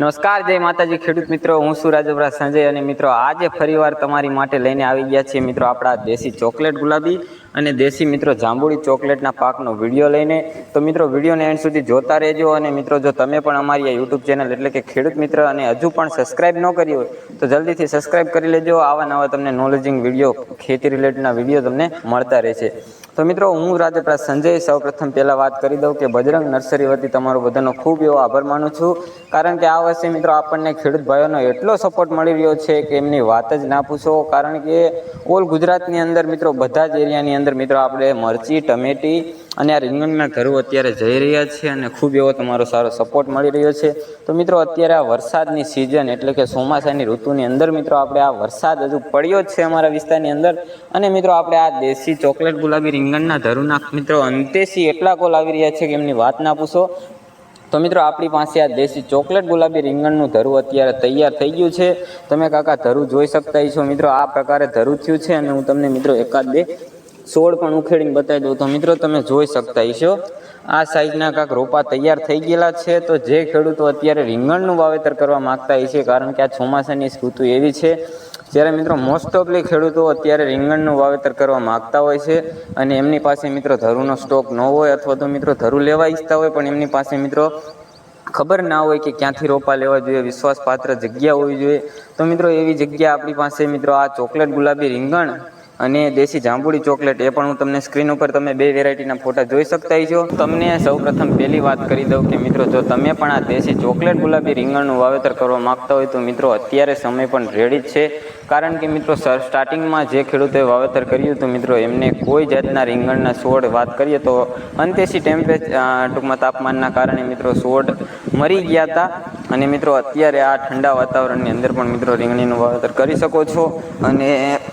નમસ્કાર, જય માતાજી ખેડૂત મિત્રો. હું છું રાજપરા સંજય અને મિત્રો, આજે ફરીવાર તમારી માટે લઈને આવી ગયા છીએ મિત્રો આપણા દેશી ચોકલેટ ગુલાબી અને દેશી મિત્રો જાંબુડી ચોકલેટના પાકનો વીડિયો લઈને. તો મિત્રો, વિડીયોને એન્ડ સુધી જોતા રહેજો અને મિત્રો, જો તમે પણ અમારી આ યુટ્યુબ ચેનલ એટલે કે ખેડૂત મિત્ર અને હજુ પણ સબસ્ક્રાઇબ ન કરી હોય, તો જલ્દીથી સબસ્ક્રાઇબ કરી લેજો. આવા નવા તમને નોલેજિંગ વીડિયો ખેતી રિલેટેડના વીડિયો તમને મળતા રહેશે. તો મિત્રો, હું રાજપરા સંજય સૌપ્રથમ પહેલાં વાત કરી દઉં કે બજરંગ નર્સરી વતી તમારો બધાનો ખૂબ એવો આભાર માનું છું. કારણ કે આ વર્ષે મિત્રો આપણને ખેડૂત ભાઈઓનો એટલો સપોર્ટ મળી રહ્યો છે કે એમની વાત જ ના પૂછો. કારણ કે ઓલ ગુજરાતની અંદર મિત્રો, બધા જ એરિયાની અંદર મિત્રો, આપણે મરચી, ટમેટી અને આ રીંગણના ઘરો અત્યારે જઈ રહ્યા છે અને ખૂબ એવો તમારો સારો સપોર્ટ મળી રહ્યો છે. તો મિત્રો, અત્યારે આ વરસાદની સિઝન એટલે કે ચોમાસાની ઋતુની અંદર મિત્રો, આપણે આ વરસાદ હજુ પડ્યો જ છે અમારા વિસ્તારની અંદર. અને મિત્રો, આપણે આ દેશી ચોકલેટ ગુલાબી રીંગણના ધરુના મિત્રો અંતેથી એટલા કોલ આવી રહ્યા છે કે એમની વાત ના પૂછો. તો મિત્રો, આપણી પાસે આ દેશી ચોકલેટ ગુલાબી રીંગણનું ધરું અત્યારે તૈયાર થઈ ગયું છે. તમે કાકા ધરું જોઈ શકતા છો મિત્રો, આ પ્રકારે ધરું થયું છે અને હું તમને મિત્રો એકાદ બે છોડ પણ ઉખેડીને બતાવી દઉં. તો મિત્રો, તમે જોઈ શકતા હશો. આ સાઈઝના કાંક રોપા તૈયાર થઈ ગયેલા છે. તો જે ખેડૂતો અત્યારે રીંગણનું વાવેતર કરવા માગતા હશે કારણ કે આ ચોમાસાની ઋતુ એવી છે, જ્યારે મિત્રો મોસ્ટ ઓફલી ખેડૂતો અત્યારે રીંગણનું વાવેતર કરવા માગતા હોય છે અને એમની પાસે મિત્રો ધરુનો સ્ટોક ન હોય અથવા તો મિત્રો ધરુ લેવા ઈચ્છતા હોય, પણ એમની પાસે મિત્રો ખબર ના હોય કે ક્યાંથી રોપા લેવા જોઈએ, વિશ્વાસપાત્ર જગ્યા હોવી જોઈએ. તો મિત્રો, એવી જગ્યા આપણી પાસે મિત્રો આ ચોકલેટ ગુલાબી રીંગણ અને દેશી જાંબુડી ચોકલેટ, એ પણ હું તમને સ્ક્રીન ઉપર તમે બે વેરાયટીના ફોટા જોઈ શકતા છો. તમને સૌપ્રથમ પહેલી વાત કરી દઉં કે મિત્રો, જો તમે પણ આ દેશી ચોકલેટ ગુલાબી રીંગણનું વાવેતર કરવા માગતા હોય તો મિત્રો, અત્યારે સમય પણ રેડી જ છે. કારણ કે મિત્રો, સર સ્ટાર્ટિંગમાં જે ખેડૂતોએ વાવેતર કર્યું હતું, મિત્રો, એમને કોઈ જાતના રીંગણના સોડ વાત કરીએ તો અંતેસી ટેમ્પરેચર ટૂંકમાં તાપમાનના કારણે મિત્રો સોડ મરી ગયા હતા. અને મિત્રો, અત્યારે આ ઠંડા વાતાવરણની અંદર પણ મિત્રો રીંગણીનું વાવેતર કરી શકો છો. અને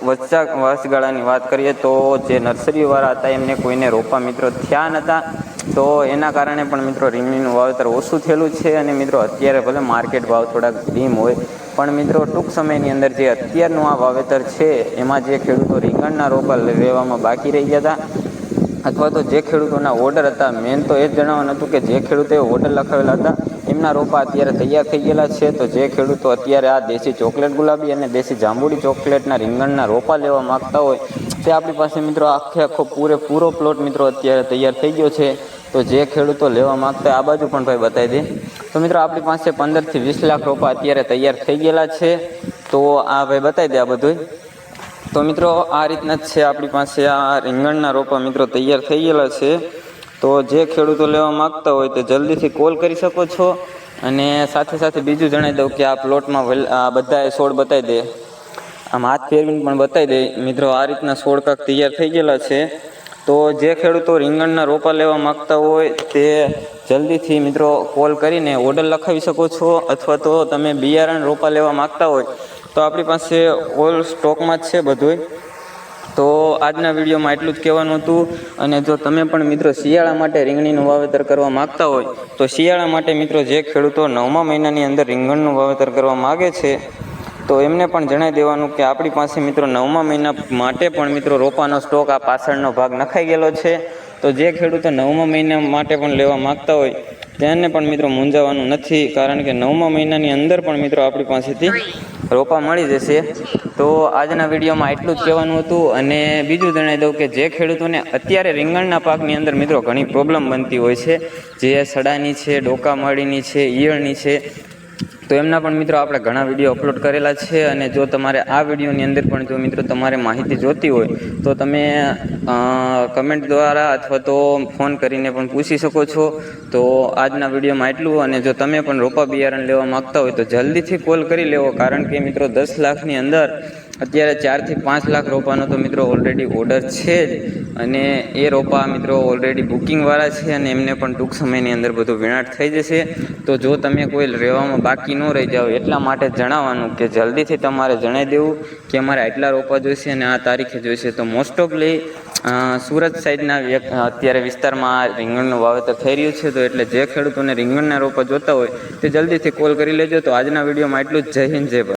વચ્ચા વચગાળાની વાત કરીએ તો જે નર્સરીવાળા હતા, એમને કોઈને રોપા મિત્રો થયા નહોતા તો એના કારણે પણ મિત્રો રીંગણીનું વાવેતર ઓછું થયેલું છે અને મિત્રો અત્યારે ભલે માર્કેટ ભાવ થોડાક ડીમ હોય, પણ મિત્રો ટૂંક સમયની અંદર જે અત્યારનું આ વાવેતર છે, એમાં જે ખેડૂતો રીંગણના રોપા લેવામાં બાકી રહી ગયા હતા. અથવા તો જે ખેડૂતોના ઓર્ડર હતા મેન તો એ જ જણાવવાનું હતું કે જે ખેડૂતોએ ઓર્ડર લખાવેલા હતા એમના રોપા અત્યારે તૈયાર થઈ ગયેલા છે. તો જે ખેડૂતો અત્યારે આ દેશી ચોકલેટ ગુલાબી અને દેશી જાંબુડી ચોકલેટના રીંગણના રોપા લેવા માગતા હોય, તે આપણી પાસે મિત્રો આખે આખો પૂરેપૂરો પ્લોટ મિત્રો અત્યારે તૈયાર થઈ ગયો છે. તો જે ખેડૂતો લેવા માગતા આ બાજુ પણ ભાઈ બતાવી દે. તો મિત્રો આપણી પાસે પંદરથી વીસ લાખ રોપા અત્યારે તૈયાર થઈ ગયેલા છે. તો આ ભાઈ બતાવી દે આ બધું તો મિત્રો આ રીતના જ છે આપણી પાસે આ રીંગણના રોપા મિત્રો તૈયાર થઈ ગયેલા છે. તો જે ખેડૂતો લેવા માગતા હોય તે જલ્દીથી કોલ કરી શકો છો અને સાથે સાથે બીજું જણાવી દઉં કે આ પ્લોટમાં આ બધાએ છોડ બતાવી દે. આમ હાથ ફેરવીને પણ બતાવી દે. મિત્રો, આ રીતના છોડ કાંક તૈયાર થઈ ગયેલા છે. તો જે ખેડૂતો રીંગણના રોપા લેવા માગતા હોય તે જલ્દીથી મિત્રો કોલ કરીને ઓર્ડર લખાવી શકો છો અથવા તો તમે બિયારણ રોપા લેવા માગતા હોય તો આપણી પાસે ઓલ સ્ટોકમાં જ છે બધુંય. તો આજના વિડીયોમાં એટલું જ કહેવાનું હતું. અને જો તમે પણ મિત્રો શિયાળા માટે રીંગણીનું વાવેતર કરવા માગતા હોય, તો શિયાળા માટે મિત્રો જે ખેડૂતો નવમા મહિનાની અંદર રીંગણનું વાવેતર કરવા માગે છે, તો એમને પણ જણાવી દેવાનું કે આપણી પાસે મિત્રો નવમા મહિના માટે પણ મિત્રો રોપાનો સ્ટોક આ પાછળનો ભાગ નખાઈ ગયેલો છે. તો જે ખેડૂતો નવમા મહિના માટે પણ લેવા માગતા હોય તેને પણ મિત્રો મૂંઝાવાનું નથી, કારણ કે નવમા મહિનાની અંદર પણ મિત્રો આપણી પાસેથી રોપા મળી જશે. તો આજના વિડીયોમાં એટલું જ કહેવાનું હતું અને બીજું જણાવી દઉં કે જે ખેડૂતોને અત્યારે રીંગણના પાકની અંદર મિત્રો ઘણી પ્રોબ્લેમ બનતી હોય છે. જે સડાની છે, ડોકા મળીની છે, ઈયળની છે તો એમના પણ મિત્રો આપણે ઘણા વીડિયો અપલોડ કરેલા છે અને જો તમારે આ વિડીયોની અંદર પણ જો મિત્રો તમારે માહિતી જોતી હોય, તો તમે કમેન્ટ દ્વારા અથવા તો ફોન કરીને પણ પૂછી શકો છો. તો આજના વિડીયોમાં એટલું અને જો તમે પણ રોપા બિયારણ લેવા માગતા હોય તો જલ્દીથી કોલ કરી લેવો, કારણ કે મિત્રો દસ લાખની અંદર અત્યારે ચારથી પાંચ લાખ રોપાનો તો મિત્રો ઓલરેડી ઓર્ડર છે જ. અને એ રોપા મિત્રો ઓલરેડી બુકિંગવાળા છે અને એમને પણ ટૂંક સમયની અંદર બધું વિનાટ થઈ જશે. તો જો તમે કોઈ રહેવામાં બાકી ન રહી જાઓ, એટલા માટે જણાવવાનું કે જલ્દીથી તમારે જણાવી દેવું કે અમારે આટલા રોપા જોઈશે અને આ તારીખે જોઈશે. તો મોસ્ટ ઓફલી સુરત સાઈડના અત્યારે વિસ્તારમાં આ રીંગણનું વાવેતર થઈ રહ્યું છે. તો એટલે જે ખેડૂતોને રીંગણના રોપા જોતા હોય તે જલ્દીથી કોલ કરી લેજો. તો આજના વિડીયોમાં એટલું જ. જય હિન્દ, જય